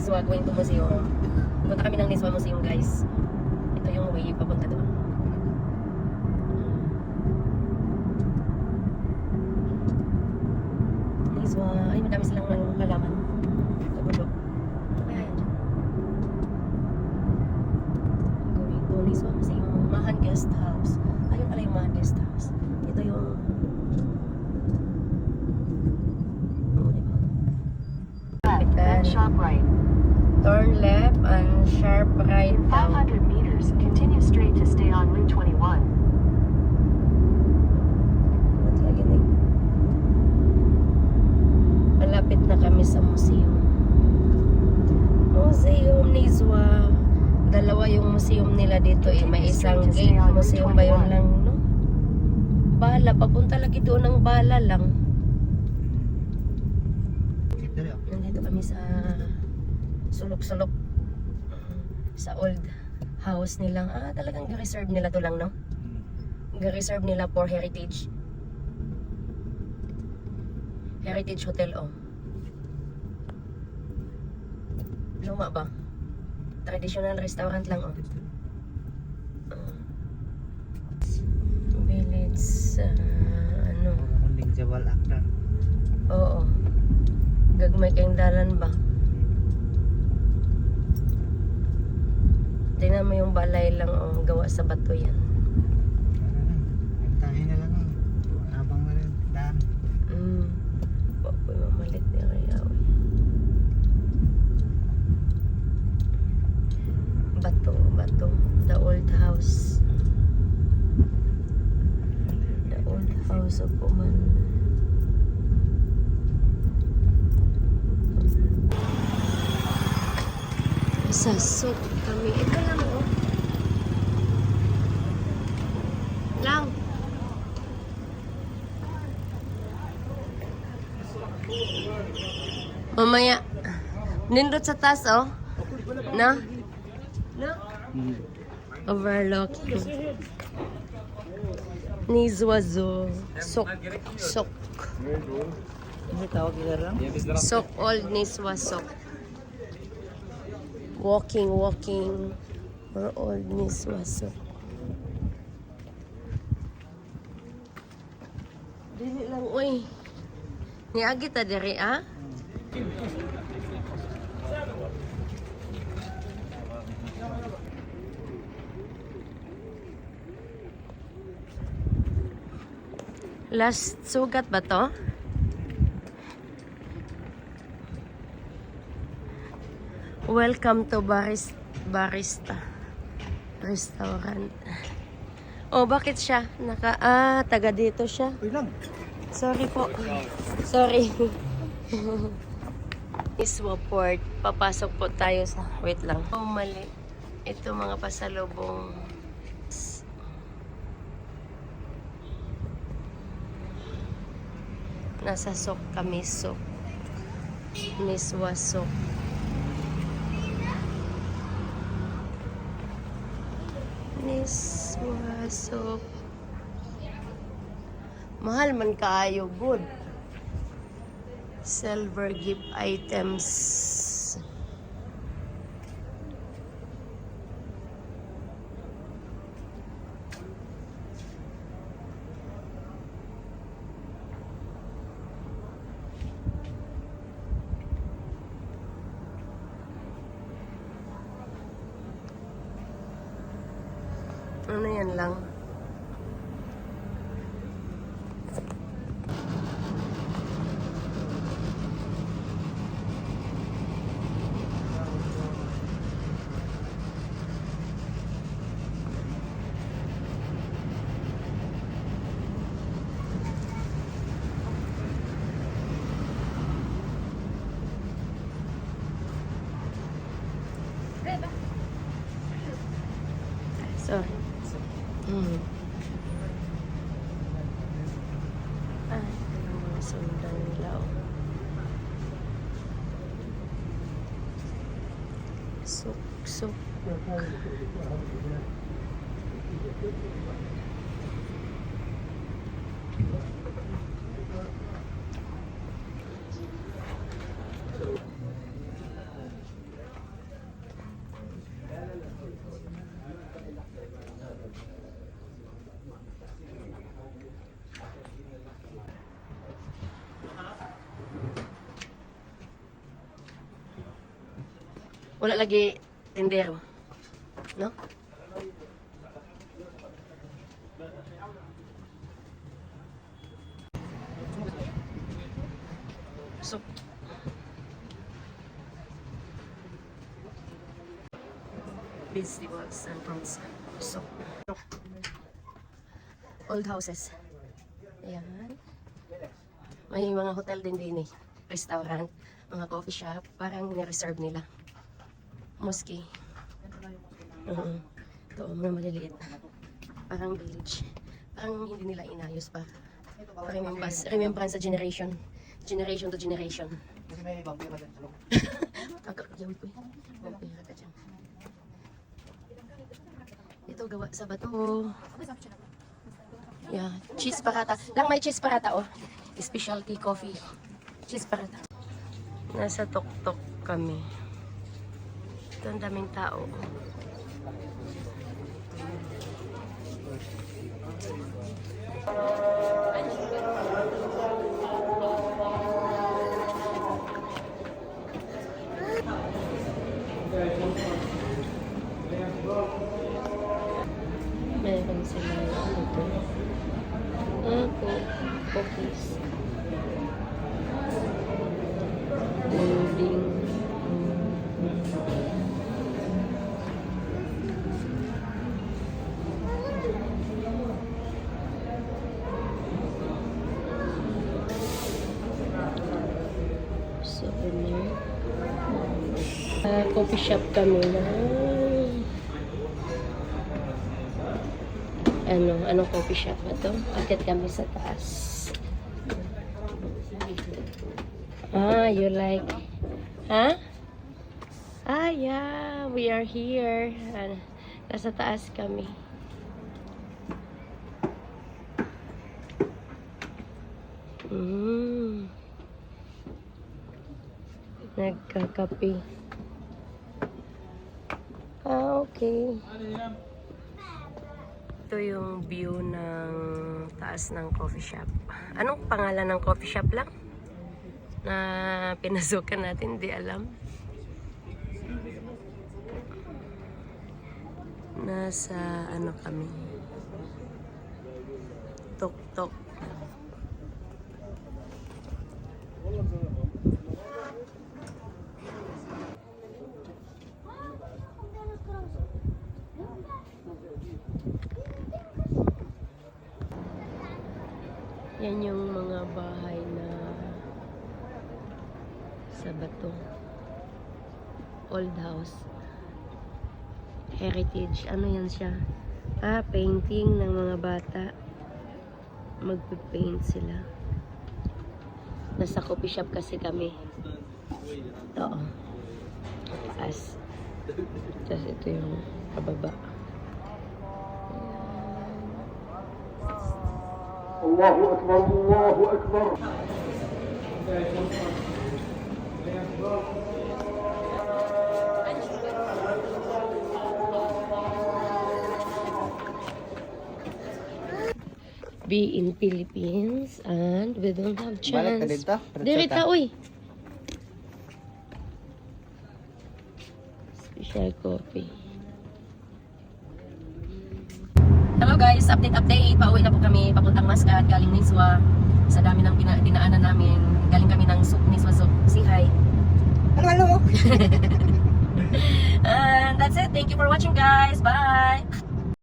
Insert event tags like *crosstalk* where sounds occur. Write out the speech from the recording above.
Nizwa going to museum. Punta kami ng Nizwa Museum guys. Ito yung way papunta doon. Nizwa. Ay, madami silang mga halaman. Kabundok. Kaya yan dyan. Going to Nizwa Museum. Mahan Guest House. Ayun pala yung Mahan Guest House. Ito yung... Oh, di ba? Left, then sharp right. Turn left and sharp right In down. 500 meters, continue straight to stay on Route 21. Ba't lagi na Malapit na kami sa museum. Museum Nizwa. Dalawa yung museum nila dito eh. May isang gate. Museum ba yun lang, no? Bala. Papunta lagi doon ng bala lang. Nandito kami sa sulok-sulok sa old house nilang ah talagang reserve nila to lang no? Reserve nila for heritage. Heritage hotel oh. Luma ba? Traditional restaurant lang oh. Ah. village ah, ano? Kunding Jabal Akbar. oo. Gagmay kayong dalan ba Tingnan mo yung balay lang oh, gawa sa bato yan. Tahi na lang eh. Habang na rin. Daan. Mm. Baboy mamalit niya kaya. oy. Bato, bato. The old house. The old house of Oman. Sasok kami. Ito lang oh. Lang. Mamaya. Nindot sa taas, oh. No? No? Overlooking. Nizwazo. Sok. Sok. Ano? Sok old Nizwa Sok. Walking, walking. For old Nizwa Sok. Dili lang, uy. Niagi ta diri, ah? Last sugat ba to? Welcome to Baris Barista Restaurant. Oh, bakit siya? Naka ah, taga dito siya. Sorry po. Sorry. *laughs* Iswaport. Papasok po tayo sa... Wait lang. Oh, mali. Ito mga pasalubong. Nasa sok kami. Sok. Niswa sok. Niswa sok. Mahal man kaayo, good. Silver gift items. Ano yan lang? Sundan nila. Oh. Suk, suk. Wala lagi tindero. No? So, festivals and fruits. So, old houses. Ayan. May mga hotel din din eh. Restaurant, mga coffee shop. Parang ni-reserve nila. Mosque. Oo. Ito, mga maliliit. Parang village. Parang hindi nila inayos pa. Remembrance, remembrance sa generation. Generation to generation. Kasi may vampira dyan *laughs* ko eh. Vampira ka dyan. Ito, gawa sa bato. Yeah, cheese parata. Lang may cheese parata, oh. Specialty coffee. Cheese parata. Nasa tuktok kami. Ito ang daming tao. Meron Ah, coffee shop kami na ano, anong coffee shop na to? Akit kami sa taas. Ah, you like, ha? Ah, yeah, we are here. Ah, nasa taas kami. Mm. Nagkakape. Okay. Ito yung view ng taas ng coffee shop. Anong pangalan ng coffee shop lang? Na pinasukan natin, di alam. Nasa ano kami? Tok-tok. Yan yung mga bahay na sa bato. Old house. Heritage. Ano yan siya? Ah, painting ng mga bata. Magpe-paint sila. Nasa coffee shop kasi kami. Oo. Taas. Tapos ito yung pababa. الله أكبر الله أكبر be in Philippines and we don't have Balik ka chance. dito? Diri ta, uy. Special coffee. guys, update update. Pauwi na po kami papuntang Mascat, galing Niswa. Sa dami ng pina- dinaanan namin, galing kami ng Sup Niswa hi. Hello, hello! And that's it. Thank you for watching guys. Bye.